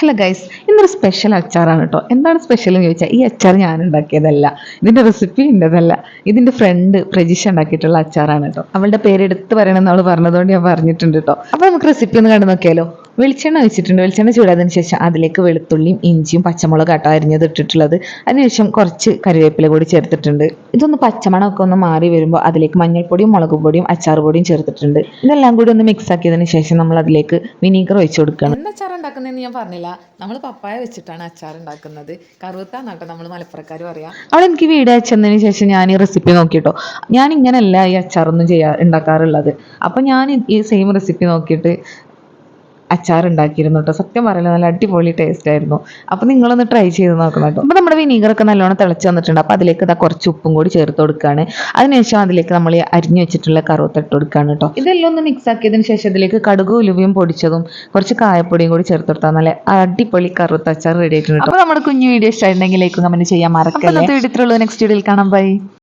Hello guys ഇന്നൊരു special അച്ചാറാണ് കേട്ടോ എന്താണ് സ്പെഷ്യൽ എന്ന് ചോദിച്ചാൽ ഈ അച്ചാർ ഞാൻ ഉണ്ടാക്കിയതല്ല ഇതിന്റെ റെസിപ്പി എന്റെതല്ല ഇതിന്റെ ഫ്രണ്ട് പ്രജിഷ ഉണ്ടാക്കിയിട്ടുള്ള അച്ചാറാണ് കേട്ടോ അവളുടെ പേരെടുത്ത് പറയണമെന്ന് അവൾ പറഞ്ഞതുകൊണ്ട് ഞാൻ പറഞ്ഞിട്ടുണ്ട് കേട്ടോ അപ്പോൾ നമുക്ക് റെസിപ്പി ഒന്ന് കണ്ടു നോക്കിയാലോ? വെളിച്ചെണ്ണ വെച്ചിട്ടുണ്ട്. വെളിച്ചെണ്ണ ചൂടായതിനു ശേഷം അതിലേക്ക് വെളുത്തുള്ളിയും ഇഞ്ചിയും പച്ചമുളക് ആട്ടോ അരിഞ്ഞത് ഇട്ടിട്ടുള്ളത്. അതിനുശേഷം കുറച്ച് കറിവേപ്പില കൂടി ചേർത്തിട്ടുണ്ട്. ഇതൊന്ന് പച്ചമണമൊക്കെ ഒന്ന് മാറി വരുമ്പോൾ അതിലേക്ക് മഞ്ഞൾപ്പൊടിയും മുളക് പൊടിയും അച്ചാർ പൊടിയും ചേർത്തിട്ടുണ്ട്. ഇതെല്ലാം കൂടി ഒന്ന് മിക്സ് ആക്കിയതിന് ശേഷം നമ്മൾ അതിലേക്ക് വിനീഗർ ഒഴിച്ചു കൊടുക്കണം. എന്താ അച്ചാർ ഉണ്ടാക്കുന്നതെന്ന് ഞാൻ പറഞ്ഞില്ല. നമ്മൾ പപ്പായ വെച്ചിട്ടാണ് അച്ചാർ ഉണ്ടാക്കുന്നത്. കറുത്താന്നാട്ടോ നമ്മൾ മലപ്പുറക്കാർ പറയാം. അവിടെ എനിക്ക് വീട് അയച്ചതിന് ശേഷം ഞാൻ ഈ റെസിപ്പി നോക്കിട്ടോ. ഞാൻ ഇങ്ങനെയല്ല ഈ അച്ചാറൊന്നും ചെയ്യാ ഉണ്ടാക്കാറുള്ളത്. അപ്പം ഞാൻ ഈ സെയിം റെസിപ്പി നോക്കിയിട്ട് അച്ചാർ ഉണ്ടാക്കിയിരുന്നു കേട്ടോ സത്യം പറയില്ല നല്ല അടിപൊളി ടേസ്റ്റ് ആയിരുന്നു. അപ്പം നിങ്ങളൊന്ന് ട്രൈ ചെയ്ത് നോക്കണം കേട്ടോ. അപ്പോൾ നമ്മുടെ വിനീഗറൊക്കെ നല്ലോണം തിളച്ച് വന്നിട്ടുണ്ട്. അപ്പോൾ അതിലേക്ക് ഇതാ കുറച്ച് ഉപ്പും കൂടി ചേർത്ത് കൊടുക്കുകയാണ് അതിനുശേഷം അതിലേക്ക് നമ്മൾ അരിഞ്ഞു വെച്ചിട്ടുള്ള കറുവത്ത് ഇട്ട് കൊടുക്കുകയാണ് കേട്ടോ. ഇതെല്ലാം ഒന്ന് മിക്സ് ആക്കിയതിന് ശേഷം ഇതിലേക്ക് കടുക് ഉലുവയും പൊടിച്ചതും കുറച്ച് കായപ്പൊടിയും കൂടി ചേർത്ത് കൊടുത്താൽ നല്ല അടിപൊളി കറുത്ത അച്ചാർ റെഡി ആയിട്ടുണ്ട് അപ്പോൾ നമ്മുടെ കുഞ്ഞു വീഡിയോ ഇഷ്ടമായിട്ടുണ്ടെങ്കിൽ ലൈക്ക് കമന്റ് ചെയ്യാൻ മറക്കല്ലേ. ഇത്രയുള്ളൂ നെക്സ്റ്റ് വീഡിയോയിൽ കാണാം. ബൈ